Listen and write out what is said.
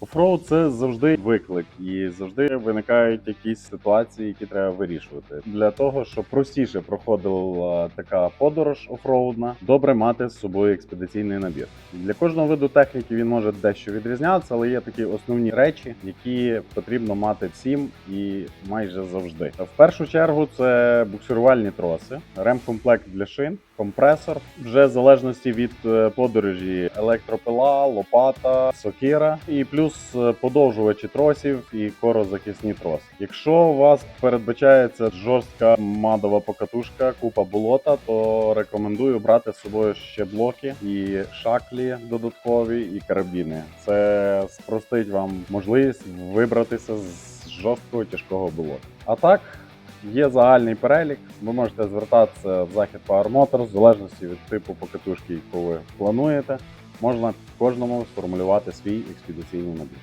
Офроуд це завжди виклик, і завжди виникають якісь ситуації, які треба вирішувати. Для того, щоб простіше проходила така подорож офроудна, добре мати з собою експедиційний набір. Для кожного виду техніки він може дещо відрізнятися, але є такі основні речі, які потрібно мати всім і майже завжди. В першу чергу це буксирувальні троси, ремкомплект для шин, компресор, вже в залежності від е, подорожі, електропила, лопата, сокира і плюс е, подовжувачі тросів і корозахисні троси. Якщо у вас передбачається жорстка мадова покатушка, купа болота, то рекомендую брати з собою ще блоки і шаклі додаткові, і карабіни. Це спростить вам можливість вибратися з жорсткого тяжкого болота. А так. Є загальний перелік. Ви можете звертатися в захід Power Motors, в залежності від типу покатушки, яку ви плануєте. Можна кожному сформулювати свій експедиційний набір.